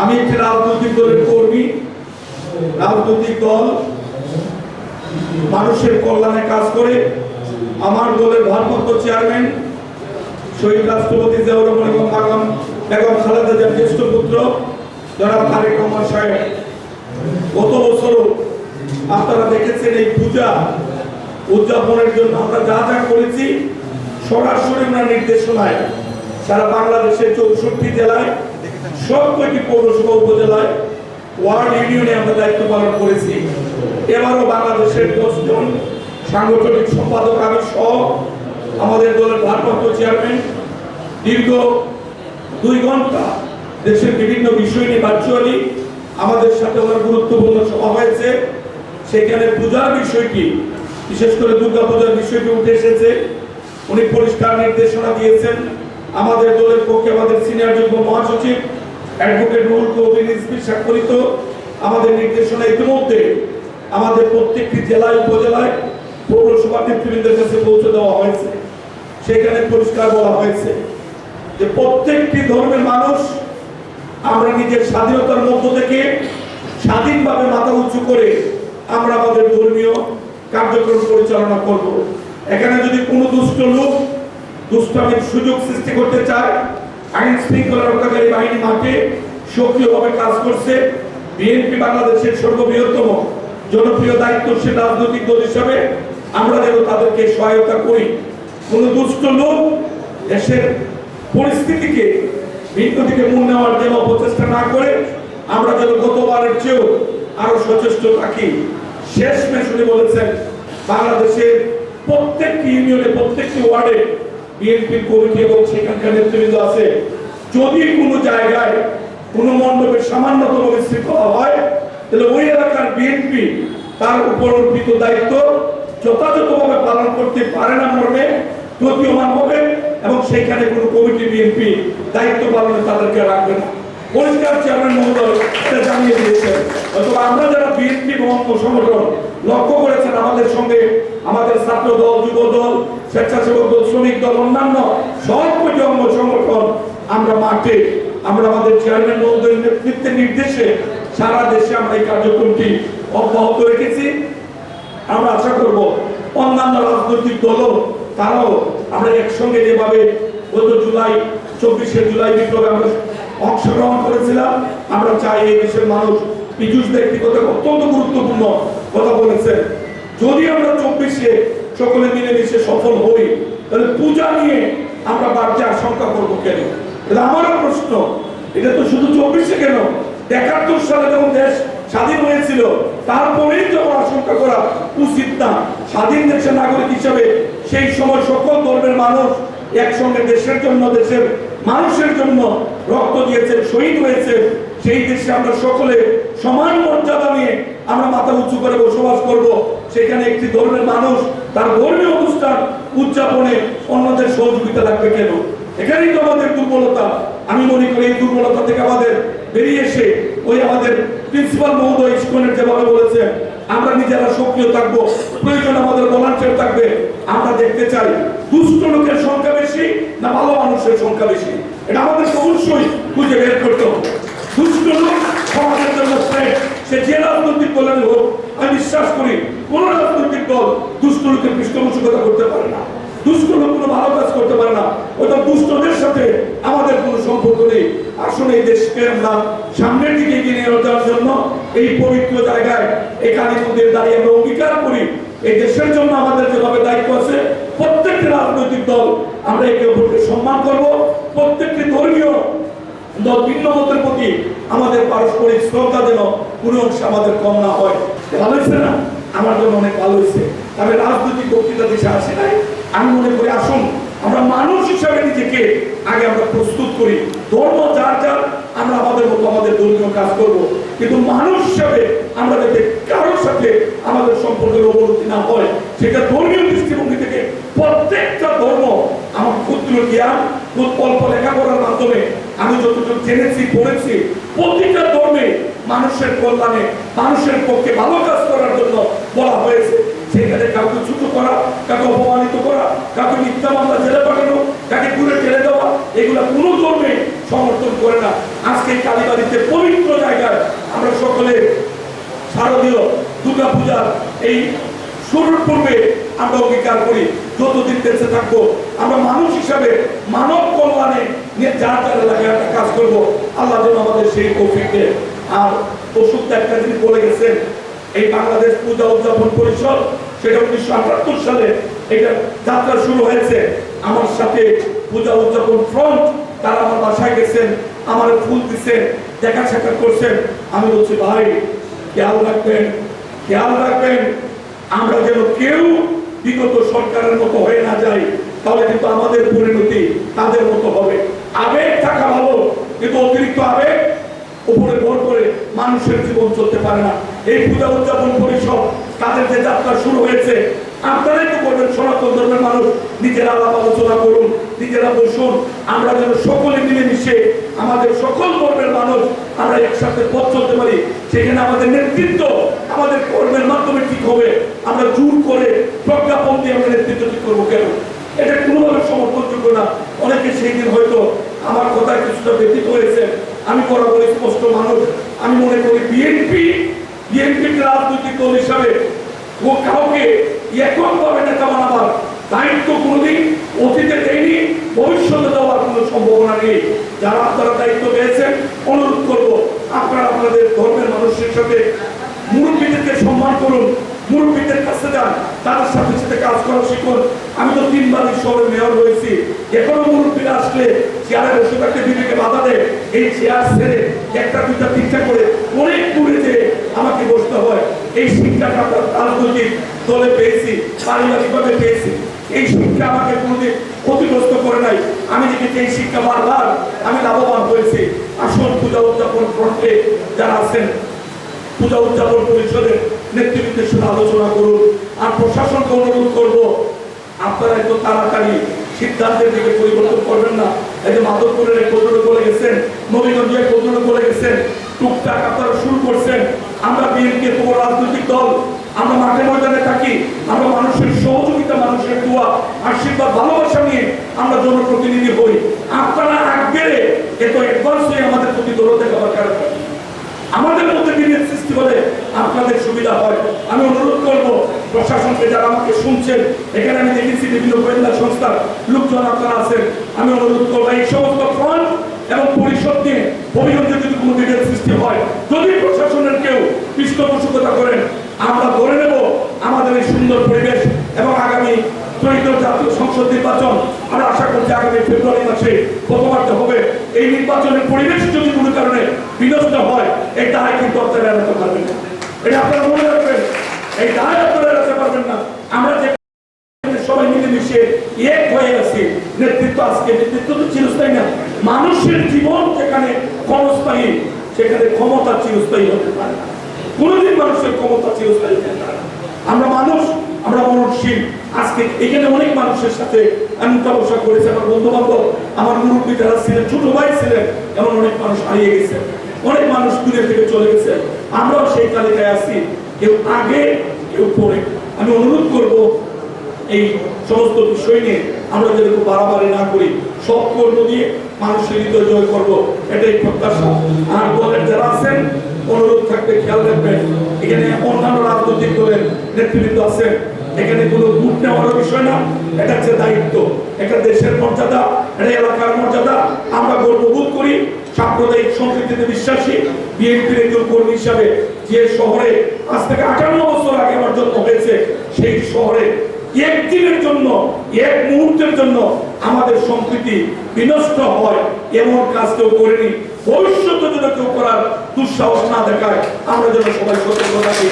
আমি একটি রাজনৈতিক দলের কর্মী, রাজনৈতিক দল, মানুষের কল্যাণে কাজ করে আমার দলের ভারপ্রাপ্ত চেয়ারম্যান শহীদ রাষ্ট্রপতি জিয়াউর রহমান এবং আগাম খালেদা জিয়ার জ্যেষ্ঠ পুত্র জনাব তারেক রহমান সাহেব। গত বছরও আপনারা দেখেছেন এই পূজা উদযাপনের জন্য আমরা যা যা করেছি, সরাসরি আমরা নির্দেশনায় সারা বাংলাদেশের চৌষট্টি জেলায় সব কয়টি পৌরসভা উপজেলায় ওয়ার্ড ইউনিয়নে আমরা দায়িত্ব পালন করেছি। এবারও বাংলাদেশের দশজন সাংগঠনিক সম্পাদক আমি সহ আমাদের দলের ভারপ্রাপ্ত চেয়ারম্যান দীর্ঘ দুই ঘণ্টা দেশের বিভিন্ন বিষয় নিয়ে ভার্চুয়ালি আমাদের সাথে ওনার গুরুত্বপূর্ণ সভা হয়েছে। সেখানে পূজার বিষয়টি, বিশেষ করে দুর্গা পূজার বিষয়টি উঠে এসেছে। উনি পরিষ্কার নির্দেশনা দিয়েছেন। আমাদের দলের পক্ষে আমাদের সিনিয়র যুগ্ম মহাসচিব অ্যাডভোকেট রুহুল কবির রিজভী স্বাক্ষরিত। আমাদের নির্দেশনা ইতিমধ্যে আমাদের প্রত্যেকটি জেলায়, উপজেলায় পৌরসভা নেতৃবৃন্দের কাছে পৌঁছে দেওয়া হয়েছে। সেখানে পরিষ্কার বলা হয়েছে যে প্রত্যেকটি ধর্মের মানুষ আমরা নিজের স্বাধীনতার মধ্য থেকে স্বাধীনভাবে মাথা উঁচু করে আমরা আমাদের ধর্মীয় কার্যক্রম পরিচালনা করব। এখানে যদি কোনো দুষ্ট লোক দুষ্টামির সুযোগ সৃষ্টি করতে চায় আইন শৃঙ্খলা রক্ষাকারী বাহিনী মাঠে সক্রিয়ভাবে কাজ করছে। বিএনপি বাংলাদেশের সর্ববৃহত্তম জনপ্রিয় দায়িত্বশীল রাজনৈতিক দল হিসাবে আমরা যেন তাদেরকে সহায়তা করি। কোন দুষ্ট লোক দেশের পরিস্থিতিকে ভিন্ন দিকে মন নেওয়ার যেন অপচেষ্টা না করে, আমরা যেন গতবারের চেয়েও আরও সচেষ্ট থাকি। শেষ মেশনে বলেছেন, বাংলাদেশের প্রত্যেকটি ইউনিয়নে, প্রত্যেকটি ওয়ার্ডে বিএনপির কমিটি এবং সেখানকার নেতৃবৃন্দ আছে। যদি কোনো জায়গায় কোনো মণ্ডপের সামান্যতম বিশৃঙ্খলা হয়, তাহলে ওই এলাকার বিএনপি তার উপর অর্পিত দায়িত্ব যথাযথভাবে পালন করতে পারে না মর্মে প্রতীয়মান হবে এবং সেখানে কোনো কমিটি বিএনপি দায়িত্ব পালনে তাদেরকে রাখবে না। পরিষ্কার চেয়ারম্যান মহোদয় এটা জানিয়ে দিয়েছেন। অথবা আমরা যারা বিএনপি মহম্ম সংগঠন লক্ষ্য করেছেন, আমাদের সঙ্গে আমাদের ছাত্র দল যুব দল স্বেচ্ছাসেবক দল, শ্রমিক দল, অন্যান্য সব কটি অঙ্গ সংগঠন আমরা মাঠে, আমরা আমাদের চেয়ারম্যান মহোদয়ের নেতৃত্বের নির্দেশে সারা দেশে আমরা এই কার্যক্রমটি অব্যাহত রেখেছি। আমরা আশা করব অন্যান্য রাজনৈতিক দলও, তারাও আমরা একসঙ্গে যেভাবে গত জুলাই, চব্বিশে জুলাই বিপ্লবে আমরা অংশগ্রহণ করেছিলাম। আমরা চাই এই দেশের মানুষ পীযুষ ব্যক্তিগত অত্যন্ত গুরুত্বপূর্ণ কথা বলেছেন যদি আমরা চব্বিশে সকলে মিলেমিশে সফল হই, তাহলে পূজা নিয়ে আমরা বাড়তি আশঙ্কা করব কেন? এটা আমারও প্রশ্ন। এটা তো শুধু চব্বিশে কেন? একাত্তর সালে যখন দেশ স্বাধীন হয়েছিল, তারপরেই যখন আশঙ্কা করা উচিত না। স্বাধীন দেশের নাগরিক হিসাবে সেই সময় সকল ধর্মের মানুষ একসঙ্গে দেশের জন্য দেশের মানুষের জন্য রক্ত দিয়েছে, শহীদ হয়েছে। সেই দেশে আমরা সকলে সমান মর্যাদা নিয়ে আমরা মাথা উঁচু করে বসবাস করব। সেখানে একটি ধর্মের মানুষ তার ধর্মীয় অনুষ্ঠান উদযাপনে অন্যদের সহযোগিতা লাগবে কেন? এখানেই তো আমাদের দুর্বলতা। আমি মনে করি এই দুর্বলতা থেকে আমাদের বেরিয়ে এসে ওই আমাদের প্রিন্সিপাল মহোদয় ইস্কনের যেভাবে বলেছে আমরা নিজেরা সক্রিয় থাকব, প্রয়োজন আমাদের ভলান্টিয়ার থাকবে। আমরা দেখতে চাই, দুষ্ট লোকের সংখ্যা বেশি না ভালো মানুষের সংখ্যা বেশি? এটা আমাদের অবশ্যই খুঁজে বের করতে হবে। দুষ্ট লোক সমাজের জন্য সে যে রাজনৈতিক দলের হোক, আমি বিশ্বাস করি, কোন রাজনৈতিক দল দুষ্ট লোকের পৃষ্ঠপোষকতা করতে পারে না। দুষ্ট কোনো ভালো কাজ করতে পারে না। ওটা দুষ্টদের সাথে আমাদের কোনো সম্পর্ক নেই। আসলে এই দেশকে আমরা সামনের দিকে এগিয়ে নিয়ে যাওয়ার জন্য এই পবিত্র জায়গায় এখানে মন্দিরে দাঁড়িয়ে আমরা অঙ্গীকার করি। এই দেশের জন্য আমাদের যেভাবে দায়িত্ব আছে, প্রত্যেকটি রাজনৈতিক দল আমরা একে অপরকে সম্মান করব। প্রত্যেকটি ধর্মীয় দল ভিন্ন মতের প্রতি আমাদের পারস্পরিক শ্রদ্ধা যেন কোনো অংশে আমাদের কম না হয়। ভালো হয়েছে না? আমার জন্য অনেক ভালো হয়েছে। তবে রাজনৈতিক বক্তৃতা দেশে আসে নাই। আমি মনে করি, আসুন, আমরা মানুষ হিসাবে নিজেকে আগে আমরা প্রস্তুত করি। ধর্ম যার যার, আমরা আমাদের মতো আমাদের ধর্মীয় কাজ করব। কিন্তু মানুষ হিসাবে আমরা যাতে কারোর সাথে আমাদের সম্পর্কের অবনতি না হয়, সেটা ধর্মীয় দৃষ্টিভঙ্গি থেকে প্রত্যেকটা ধর্ম আমার ক্ষুদ্র জ্ঞান অল্প লেখাপড়ার মাধ্যমে আমি যতটুকু জেনেছি, পড়েছি, প্রতিটা ধর্মে মানুষের কল্যাণে, মানুষের পক্ষে ভালো কাজ করার জন্য বলা হয়েছে। সেখানে কাউকে ছোট করা, কাউকে অপমানিত করা, কাউকে মিথ্যা মামলা জেলে পাঠানো কাকে ঘুরে ঠেলে দেওয়া, এগুলা কোনো ধর্মে সমর্থন করে না। আজকে কালীবাড়িতে পবিত্র জায়গায় আমরা সকলে শারদীয় দুর্গা পূজার এই শুরুর পূর্বে আমরা অঙ্গীকার করি, যতদিন বেঁচে থাকব। আমরা মানুষ হিসাবে মানব কল্যাণে যার যার এলাকায় একটা কাজ করব, আল্লাহ যেন আমাদের সেই কৌফিক আর ওষুধটা একটা যিনি বলে গেছেন, এই বাংলাদেশ পূজা উদযাপন পরিষদ সেটা উনিশশো আটাত্তর সালে এটা যাত্রা শুরু হয়েছে। আমার সাথে পূজা উদযাপন ফ্রন্ট তারা আমার বাসায় গেছেন, আমার ফুল দিচ্ছেন দেখা সাক্ষাৎ করছেন। আমি বলছি, ভাই, খেয়াল রাখবেন খেয়াল রাখবেন, আমরা যেন কেউ বিগত সরকারের মতো হয়ে না যাই, তাহলে কিন্তু আমাদের পরিণতি তাদের মতো হবে। আবেগ থাকা ভালো, কিন্তু অতিরিক্ত আবেগ উপরে ভর করে মানুষের জীবন চলতে পারে না। এই পূজা উদযাপন পরিষদ তাদের যে যাত্রা শুরু হয়েছে, আপনারাই তো করবেন সনাতন ধর্মের মানুষ, নিজেরা আলাপ আলোচনা করুন, নিজেরা বসুন। আমরা যেন সকলে মিলেমিশে আমাদের সকল ধর্মের মানুষ আমরা একসাথে পথ চলতে পারি। সেখানে আমাদের নেতৃত্ব, আমাদের কর্মের মাধ্যমে ঠিক হবে। আমরা জোর করে প্রজ্ঞাপন দিয়ে আমরা নেতৃত্ব ঠিক করব কেন? এটা কোনোভাবে সমর্থনযোগ্য না। অনেকে সেই দিন হয়তো আমার কথায় কিছুটা ব্যতীত হয়েছে আমি বরাবর স্পষ্ট মানুষ। আমি মনে করি বিএনপি বিএনপি রাজনৈতিক দল হিসাবে ও কাউকে এককভাবে নেতা বানাবার দায়িত্ব কোনোদিন অতীতে দেয়নি, ভবিষ্যতে দেওয়ার কোনো সম্ভাবনা নেই। যারা আপনারা দায়িত্ব পেয়েছেন, অনুরোধ করব, আপনারা আপনাদের ধর্মের মানুষের সাথে মুরব্বীদেরকে সম্মান করুন, মুরব্বীদের কাছে যান। তাদের সাথে সাথে কাজ করা শিখুন আমি তো তিনবার এই শহরে মেয়র হয়েছি। এখনও মুরব্বীরা আসলে চেয়ারে বসে থাকতে বিবেকে বাধা দেয়। এই চেয়ার ছেড়ে একটা, দুইটা, তিনটা করে অনেক দূরে যে আমাকে বসতে হয়। এই শিক্ষাটা আমরা রাজনৈতিক দলে পেয়েছি, পারিবারিকভাবে পেয়েছি। এই শিক্ষা আমাকে কোনোদিন ক্ষতিগ্রস্ত করে নাই। আমি দেখেছি এই শিক্ষা বারবার আমি লাভবান হয়েছি। আসল পূজা উদযাপন ফ্রন্টে যারা আছেন, পূজা উদযাপন পরিষদের নেতৃত্বের সাথে আলোচনা করুন। আর প্রশাসনকে অনুরোধ করব, আপনারা এত তাড়াতাড়ি সিদ্ধান্তের দিকে পরিবর্তন করবেন না। এই যে মাধবপুরের কতটুকু বলে গেছেন নবীগঞ্জের কতটুকু বলে গেছেন, টুকটাক আপনারা শুরু করছেন। আমরা বিএনপি তোমার রাজনৈতিক দল, আমরা মাঠে ময়দানে থাকি, আমরা মানুষের সহযোগিতা, মানুষের দোয়া, আশীর্বাদ, ভালোবাসা নিয়ে আমরা জনপ্রতিনিধি হই। আপনারা আগেরে এত অ্যাডভান্স হয়ে আমাদের প্রতি দৌড় দেখাবার কারণ। আমাদের মধ্যে বিভেদ সৃষ্টি হলে আপনাদের সুবিধা হয়। আমি অনুরোধ করব প্রশাসনকে যারা আমাকে শুনছেন, এখানে আমি দেখেছি বিভিন্ন গোয়েন্দা সংস্থার লোকজন আপনারা আছেন। আমি অনুরোধ করব, এই সমস্ত ফ্রন্ট এবং পরিষদ নিয়ে অভিযোগে যদি কোনো বিভেদ সৃষ্টি হয়, যদি প্রশাসনের কেউ পৃষ্ঠপোষকতা করেন, আমরা ধরে নেব আমাদের এই সুন্দর পরিবেশ এবং আগামী ত্রয়োদশ জাতীয় সংসদ নির্বাচন। আমরা আশা করছি আগামী ফেব্রুয়ারি মাসে প্রথমার্ধে হবে। এই নির্বাচনের পরিবেশ যদি কোনো কারণে বিনষ্ট হয়, এই দায় কিন্তু আপনারা এড়াতে পারবেন এটা আপনারা মনে রাখবেন। এই দায় আপনারা এড়াতে পারবেন না আমরা যে সবাই মিশে এক হয়ে গেছি। নেতৃত্ব আজকে নেতৃত্ব তো চিরস্থায়ী না। মানুষের জীবন যেখানে ক্ষণস্থায়ী, সেখানে ক্ষমতা চিরস্থায়ী হতে পারে কোনোদিন মানুষের ক্ষমতা চিরস্থায়ী হতে পারে আমরা মানুষ, আমরা মননশীল আজকে এখানে অনেক মানুষের সাথে আমি উঠা বসা করেছি। আমার বন্ধু বান্ধব আমার মুরব্বী যারা ছিলেন, ছোট ভাই ছিলেন, এমন অনেক মানুষ হারিয়ে গেছে। অনেক মানুষ দূরে থেকে চলে গেছে। আমরাও সেই তালিকায় আছি। কেউ আগে, কেউ পরে। আমি অনুরোধ করব এই সমস্ত বিষয় নিয়ে আমরা যদি একটু বাড়াবাড়ি না করি, সব কর্ম দিয়ে মানুষের হৃদয় জয় করব, এটাই প্রত্যাশা। আর দলের যারা আছেন, অনুরোধ থাকবে, খেয়াল রাখবেন, এখানে অন্যান্য রাজনৈতিক দলের নেতৃবৃন্দ আছেন, এখানে কোনো ভোট নেওয়ার বিষয় না, এটা হচ্ছে দায়িত্ব। এটা দেশের মর্যাদা এটা এলাকার মর্যাদা, আমরা গর্ববোধ করি, সাম্প্রদায়িক সংস্কৃতিতে বিশ্বাসী, বিএনপির একজন কর্মী হিসাবে যে শহরে আজ থেকে আটান্ন বছর আগে আমার জন্ম হয়েছে, সেই শহরে একদিনের জন্য, এক মুহূর্তের জন্য আমাদের সম্প্রীতি বিনষ্ট হয়। এমন কাজ কেউ করেনি। ভবিষ্যতে যেন কেউ করার দুঃসাহস না দেখায়, আমরা যেন সবাই সতর্ক থাকি।